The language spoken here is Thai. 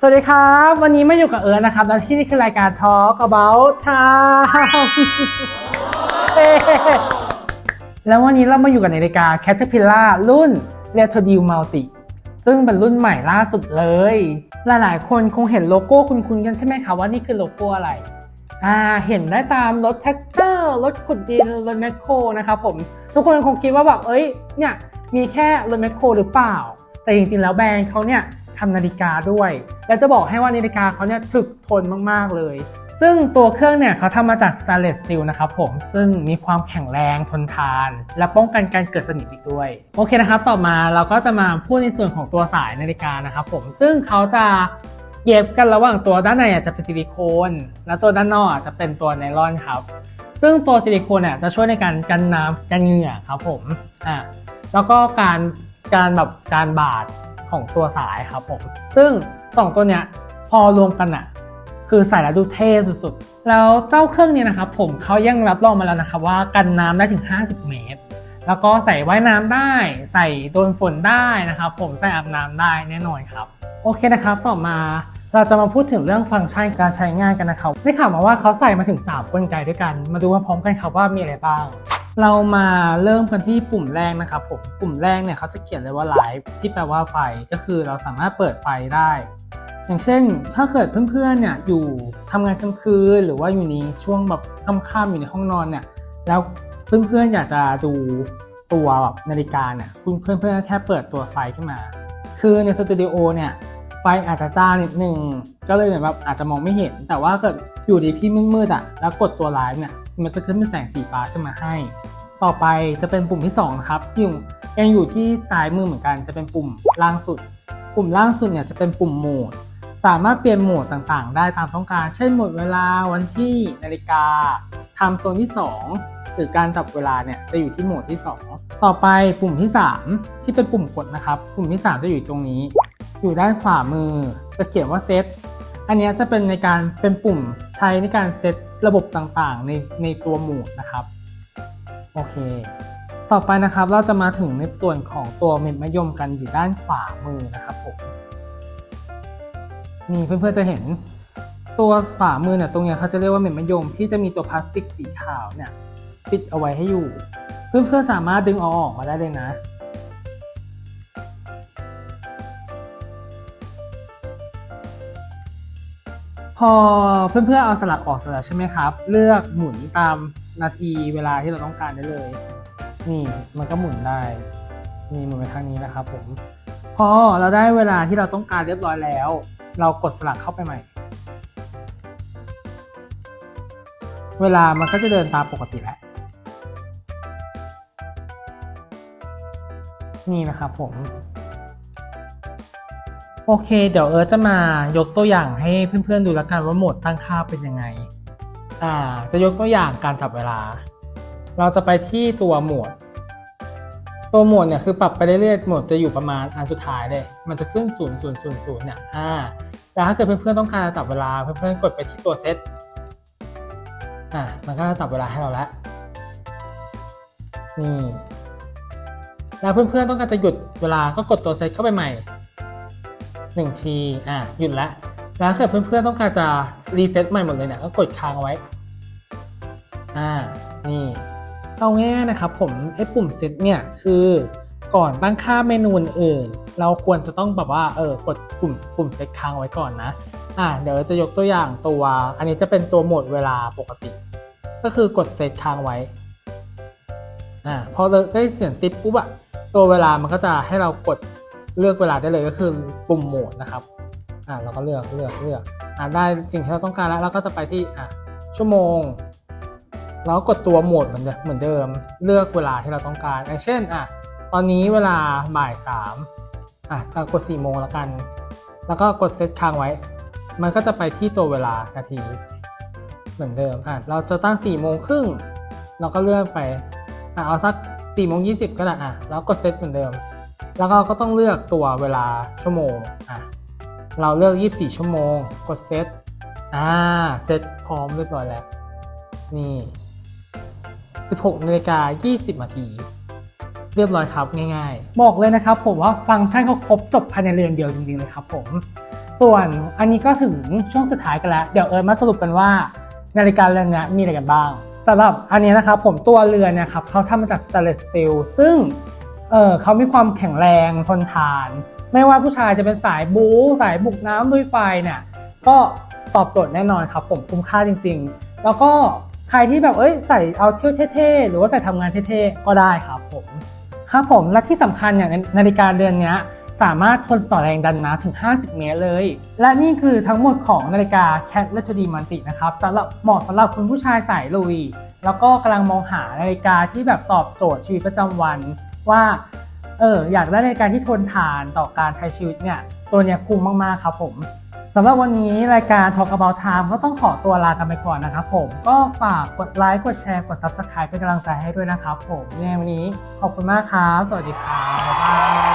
สวัสดีครับ วันนี้มาอยู่กับเอิร์ธนะครับ และที่นี่คือรายการ Talk About Time แล้ววันนี้เรามาอยู่กับนาฬิกา Caterpillar รุ่น r e t r o d eal Multi ซึ่งเป็นรุ่นใหม่ล่าสุดเลย หลายๆ คนคงเห็นโลโก้คุ้นๆกันใช่ไหมคะว่านี่คือโลโก้อะไร อ่า เห็นได้ตามรถแท็กเตอร์ รถขุดดิน รถแมคโครนะครับผม ทุกคนคงคิดว่าแบบ เอ้ย เนี่ย มีแค่รถแมคโครหรือเปล่า แต่จริงๆ แล้วแบรนด์เขาเนี่ย ทำนาฬิกาด้วย และจะบอกให้ว่านาฬิกาเขาเนี่ยถึกทนมากๆเลย ซึ่งตัวเครื่องเนี่ยเขาทำมาจากสแตนเลสสตีลนะครับผมซึ่งมีความแข็งแรงทนทาน และป้องกันการเกิดสนิมอีกด้วย โอเคนะครับ ต่อมาเราก็จะมาพูดในส่วนของตัวสายนาฬิกานะครับผมซึ่งเขาจะเย็บกันระหว่างตัวด้านในจะเป็นซิลิโคน และตัวด้านนอกจจะเป็นตัวไนลอนครับซึ่งตัวซิลิโคนเนี่ยจะช่วยในการกันน้ำกันเหงื่อครับผมอ่าแล้วก็การการแบบการบาด ของตัวสายครับผมซึ่งสองตัวเนี้ยพอรวมกันอะคือใส่แล้วดูเท่สุดๆ แล้วเจ้าเครื่องนี้นะครับผมเขายังรับรองมาแล้วนะครับว่ากันน้ำได้ถึง 50 เมตร แล้วก็ใส่ว่ายน้ำได้ ใส่โดนฝนได้นะครับผมใส่อาบน้ำได้แน่นอนครับ โอเคนะครับ ต่อมาเราจะมาพูดถึงเรื่องฟังก์ชันการใช้งานกันนะครับได้ข่าวมาว่าเขาใส่มาถึง 3 กลไกด้วยกัน มาดูพร้อมกันครับว่ามีอะไรบ้าง เรามาเริ่มกันที่ปุ่มแรกนะครับผมปุ่มแรกเนี่ยเขาจะเขียนเลยว่า Live ที่แปลว่าไฟก็คือเราสามารถเปิดไฟได้ อย่างเช่น ถ้าเกิดเพื่อนๆเนี่ยอยู่ทำงานกลางคืนหรือว่าอยู่ในช่วงแบบค่ำๆอยู่ในห้องนอนเนี่ยแล้วเพื่อนๆอยากจะดูตัวแบบนาฬิกาเนี่ยคุณเพื่อนๆแค่เปิดตัวไฟขึ้นมา คือในสตูดิโอเนี่ยไฟอาจจะจ้านิดนึงก็เลยเหมือนแบบอาจจะมองไม่เห็น แต่ว่าเกิดอยู่ในที่มืดๆอะแล้วกดตัวไลฟ์เนี่ย มันจะขึ้นเป็นแสงสีฟ้าขึ้นมาให้ ต่อไปจะเป็นปุ่มที่2นะครับอยู่ยังอยู่ที่ซ้ายมือเหมือนกัน จะเป็นปุ่มล่างสุด ปุ่มล่างสุดเนี่ยจะเป็นปุ่มโหมด สามารถเปลี่ยนโหมดต่างๆ ได้ตามต้องการ เช่นโหมดเวลาวันที่นาฬิกาไทม์โซนที่2หรือการจับเวลาเนี่ยจะอยู่ที่โหมดที่ 2 ต่อไปปุ่มที่ 3 ที่เป็นปุ่มกดนะครับ ปุ่มที่ 3 จะอยู่ตรงนี้ อยู่ด้านขวามือจะเขียนว่าเซตอันนี้จะเป็นในการเป็นปุ่มใช้ในการเซต ระบบต่างๆ ในในตัวหมดนะครับ โอเค ต่อไปนะครับเราจะมาถึงในส่วนของตัวเม็ดมะยมกันอยู่ด้านขวามือนะครับผมนี่เพื่อนๆจะเห็นตัวขวามือเนี่ยตรงเนี้ยเขาจะเรียกว่าเม็ดมะยมที่จะมีตัวพลาสติกสีขาวเนี่ยปิดเอาไว้ให้อยู่ เพื่อนๆสามารถดึงเอาออกมาได้เลยนะ พอเพื่อนๆเอาสลักออกเสร็จแล้วใช่ไหมครับ เลือกหมุนตามนาทีเวลาที่เราต้องการได้เลย นี่มันก็หมุนได้ นี่หมุนไปข้างนี้นะครับผม พอเราได้เวลาที่เราต้องการเรียบร้อยแล้ว เรากดสลักเข้าไปใหม่ เวลามันก็จะเดินตามปกติแล้วนี่นะครับผม โอเค เดี๋ยวเอิร์ธจะมายกตัวอย่างให้เพื่อนๆดูแล้วกันว่าโหมดตั้งค่าเป็นยังไง อ่า จะยกตัวอย่างการจับเวลา เราจะไปที่ตัวโหมด ตัวโหมดเนี่ยคือปรับไปเรื่อยๆโหมดจะอยู่ประมาณอันสุดท้ายเลย มันจะขึ้น 0 0 0 0เนี่ย อ่า แต่ถ้าเกิดเพื่อนๆต้องการจะจับเวลา เพื่อนๆกดไปที่ตัวเซต อ่า มันก็จะจับเวลาให้เราแล้ว นี่ แล้วเพื่อนๆต้องการจะหยุดเวลาก็กดตัวเซตเข้าไปใหม่ หนึ่งทีอะหยุดล้วแล้วถ้าเกิดเพื่อนๆต้องการจะรีเซ็ตใหม่หมดเลยเนี่ยก็กดค้างไว้ อ่า นี่ เอาง่ายๆนะครับผมไอ้ปุ่มเซตเนี่ยคือก่อนตั้งค่าเมนูอื่น เราควรจะต้องแบบว่าเออกดปุ่มปุ่มเซตค้างไว้ก่อนนะ อ่าเดี๋ยวจะยกตัวอย่างตัว อันนี้จะเป็นตัวโหมดเวลาปกติ ก็คือกดเซตค้างไว้ อ่าพอเราได้เสียงติ๊บปุ๊บอะตัวเวลามันก็จะให้เรากด เลือกเวลาได้เลยก็คือปุ่มโหมดนะครับอ่าเราก็เลือกเลือกเลือกอ่าได้สิ่งที่เราต้องการแล้วเราก็จะไปที่อะชั่วโมงแล้วกดตัวโหมดเหมือนเดิมเหมือนเดิม เลือกเวลาที่เราต้องการอย่างเช่นอะตอนนี้เวลาบ่ายสามอะเรากด4โมงแล้วกัน แล้วก็กดเซตค้างไว้ มันก็จะไปที่ตัวเวลานาที เหมือนเดิมอะเราจะตั้ง4โมงครึ่งเราก็เลื่อนไปอะเอาสัก4โมง20 ก็ได้อะแล้วกดเซตเหมือนเดิม แล้วก็ก็ต้องเลือกตัวเวลาชั่วโมงอะเราเลือก 24 ชั่วโมง กดเซตอ่าเซตพร้อมเรียบร้อยแล้ว นี่ 16นาฬิกา20นาทีเรียบร้อยครับ ง่ายๆ บอกเลยนะครับผมว่าฟังก์ชันเขาครบจบภายในเรียนเดียวจริงๆเลยครับผม ส่วนอันนี้ก็ถึงช่วงสุดท้ายกันแล้ว เดี๋ยวเอิร์ธมาสรุปกันว่า นาฬิกาเรือนนี้มีอะไรกันบ้างสำหรับอันนี้นะครับผมตัวเรือนนี่ยครับเขาทำมาจากสเตนเลสสตีลซึ่ง เออเขามีความแข็งแรงทนทาน ไม่ว่าผู้ชายจะเป็นสายบู๊สายบุกน้ำลุยไฟเนี่ยก็ตอบโจทย์แน่นอนครับ ผมคุ้มค่าจริง ๆ แล้วก็ใครที่แบบเอ้ยใส่เอาเที่ยวเท่ๆหรือว่าใส่ทำงานเท่ๆก็ได้ครับผมครับผมและที่สำคัญเนี่ยนาฬิกาเรือนนี้สามารถทนต่อแรงดันน้ำถึง 50 เมตรเลย และนี่คือทั้งหมดของนาฬิกา Cat l e t o d m a n t i นะครับสำหรับเหมาะสำหรับคุณผู้ชายสายลุย แล้วก็กำลังมองหานาฬิกาที่แบบตอบโจทย์ชีวิตประจำวัน ว่าเอออยากได้นาฬิการที่ทนทานต่อการใช้ชีวิตเนี่ยตัวเนี้ยคุ้มมากๆครับผมสำหรับวันนี้รายการ Talk About Time ก็ต้องขอตัวลากันไปก่อนนะครับผม ก็ฝากกดไลค์ กดแชร์ กด Subscribe เป็นกำลังใจให้ด้วยนะครับผมในวันนี้ขอบคุณมากครับ สวัสดีครับบ๊ายบาย